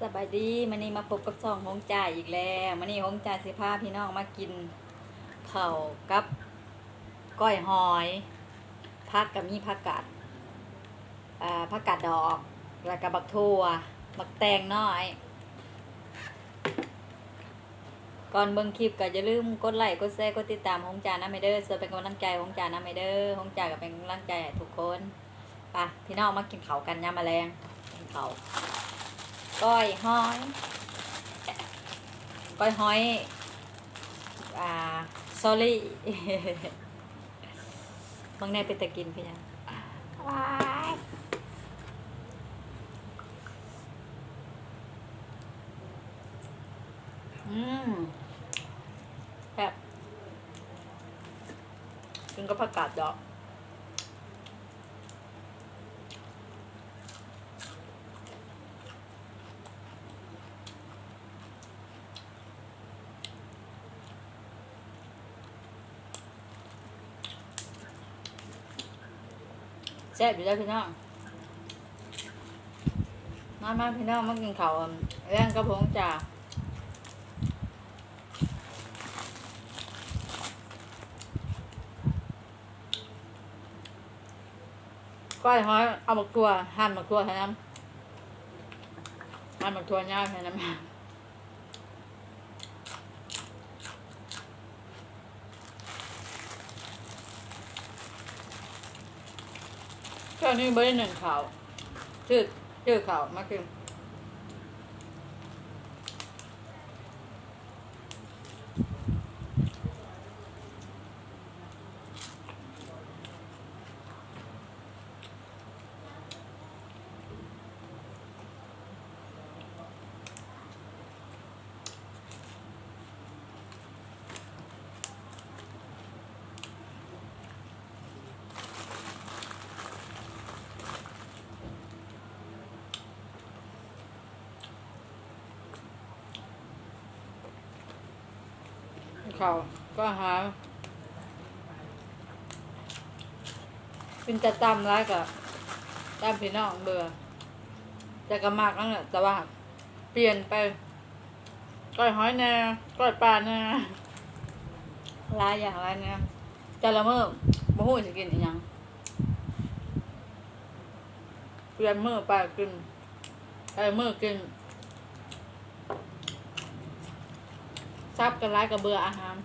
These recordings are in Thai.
สบายดีมันนี้มาพบกับซองหงจ่ายอีกแล้วมันนี้หงจ่ายสิพาพี่น้องมากินข้ากับก้อยหอยผักกับมีผักกาดอ่าผักกาดดอกแล้วก็บักทั่วบักแตงน้อย ก่อนเบิ่งคลิปก็อย่าลืมกดไลค์กดแชร์กดติดตามหงจ่านะไมเดอร์เพื่อเป็นกำลังใจหงจ่านะไมเดอร์หงจ่าก็เป็นกำลังใจทุกคนไปพี่น้องมากินข้ากันยามแมลงกินข้า ก้อยหอย ก้อยหอย อ่าซอรี่บางในเป็นตะกินพี่ยังว้ายอืมแบบกินก็ผักกาดดอก ซ่บอยู่แล้วพี่น้องมามาพี่น้องมากินข้าวอั่นแรงกระพงจ่าก้อยหอยเอาหมกตัวหั่นหมกตัวแค่นั้นหั่นหมกตัวย่างแค่นั้ นแค่นี้ไม่ได้หนึ่งข่าวชื่อชื่อข่าวมากิน ขาก็หา เป็นจะตำร้ายกับตำพี่น้องเบื่อแต่ก็มากนั่นแหละแต่ว่าเปลี่ยนไปก้อยหอยแน่ก้อยปลาแน่หลายอย่างหลายแน่แต่ละมื้อบ่ฮู้สิกินอีหยังเปลี่ยนมื้อไปกินไปมื้อกิน ซับกันร้ายกับเบื่ออาหาร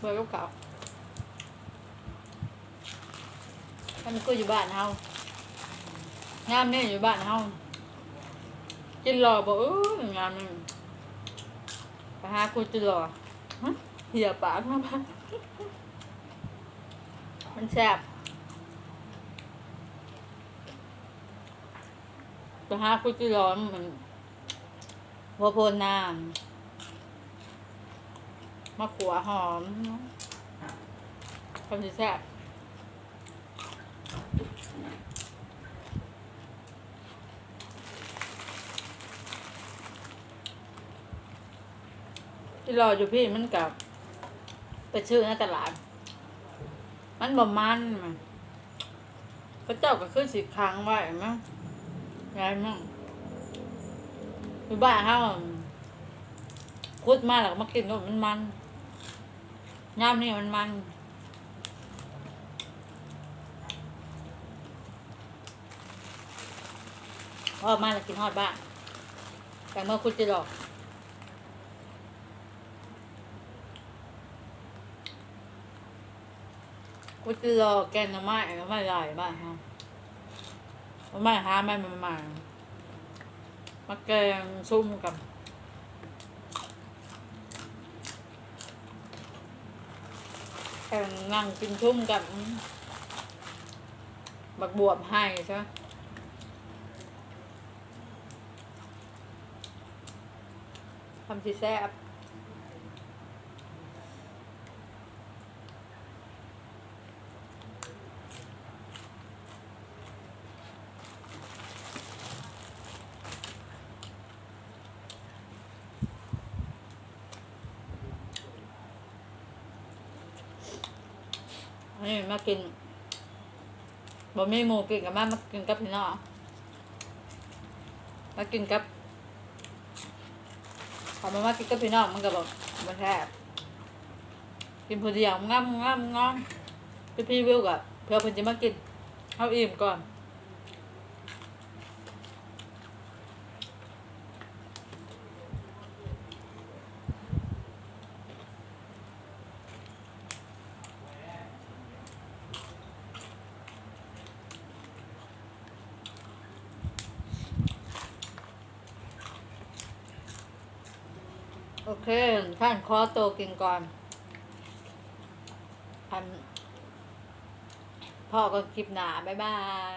เบื่อกับเขาวถ้ามันก็อยู่บ้านเฮางามเนี่ยอยู่บ้านเฮากินรอบอกเอองามนี่ไปหาคุณจะรอฮะเหี่ยปากมาบ้านมันแซ่บไปหาคุณจะรอมันหัวโพนน้ำ มะขัวหอมทำสิแซ่บที่รออยู่พี่มันกับไปชื่อในตลาด มันบ่มันมันก็เจ้าก็ขึ้นสิค้างไว้มั้งไงมั้งอยู่บ้านเฮาคุดมาแล้วก็มากินก็มันมัน ย่ามนี่มันมันพอมาแล้วกินฮอดบ้านแต่เมื่อคุณจะดอกกูจะรอแกงหน้ำไม้หน้ำไม้ลายบ้านฮะไม้หาไม้มามามาแกงซุ่มกับ แข่งนั่งกินชุ่มกับ บักบวบให้ใช่ไหมทำสิแซ่บ นี่มากินบ่มีหมูกินกับแม่มากินกับพี่น้องมากินกับพอมามากินกับพี่น้องมันก็แบบมันแทบกินผู้เดียวง่ำง่ำง่ำพี่พี่วิวกับเพื่อเพิ่นจะมากินเอาอิ่มก่อน โอเค ท่านคอโตกินก่อน อันพ่อก็คลิปหนาบ๊ายบาย